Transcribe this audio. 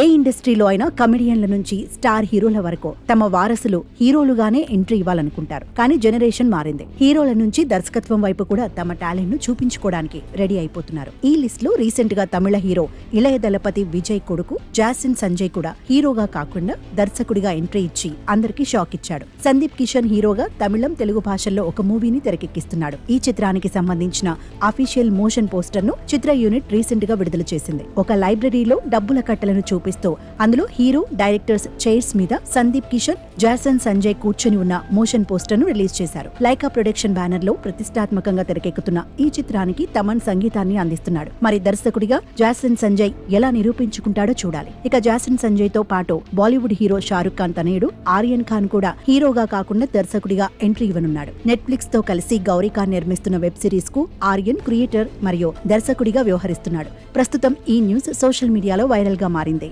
ఏ ఇండస్ట్రీలో అయినా కమెడియన్ల నుంచి స్టార్ హీరోల వరకు తమ వారసులు హీరోలుగానే ఎంట్రీ ఇవ్వాలనుకుంటారు. కానీ జనరేషన్ మారింది. హీరోల నుంచి దర్శకత్వం వైపు కూడా తమ టాలెంట్ను చూపించుకోవడానికి రెడీ అయిపోతున్నారు. ఈ లిస్ట్లో రీసెంట్గా తమిళ హీరో ఇళయ దళపతి విజయ్ కొడుకు జాసిన్ సంజయ్ కూడా హీరోగా కాకుండా దర్శకుడిగా ఎంట్రీ ఇచ్చి అందరికీ షాక్ ఇచ్చాడు. సందీప్ కిషన్ హీరోగా తమిళం తెలుగు భాషల్లో ఒక మూవీని తెరకెక్కిస్తున్నాడు. ఈ చిత్రానికి సంబంధించిన అఫీషియల్ మోషన్ పోస్టర్ను చిత్ర యూనిట్ రీసెంట్గా విడుదల చేసింది. ఒక లైబ్రరీలో డబ్బుల కట్టలను చూపి చూపిస్తూ అందులో హీరో డైరెక్టర్స్ చైర్స్ మీద సందీప్ కిషన్ జాసన్ సంజయ్ కూర్చొని ఉన్న మోషన్ పోస్టర్ను రిలీజ్ చేశారు. లైకా ప్రొడక్షన్ బ్యానర్లో ప్రతిష్టాత్మకంగా తెరకెక్కుతున్న ఈ చిత్రానికి తమన్ సంగీతాన్ని అందిస్తున్నాడు. మరి దర్శకుడిగా జాసన్ సంజయ్ ఎలా నిరూపించుకుంటాడో చూడాలి. ఇక జాసన్ సంజయ్తో పాటు బాలీవుడ్ హీరో షారుఖ్ ఖాన్ తనయుడు ఆర్యన్ ఖాన్ కూడా హీరోగా కాకుండా దర్శకుడిగా ఎంట్రీ ఇవ్వనున్నాడు. నెట్ఫ్లిక్స్తో కలిసి గౌరీ ఖాన్ నిర్మిస్తున్న వెబ్ సిరీస్కు ఆర్యన్ క్రియేటర్ మరియు దర్శకుడిగా వ్యవహరిస్తున్నాడు. ప్రస్తుతం ఈ న్యూస్ సోషల్ మీడియాలో వైరల్గా మారింది.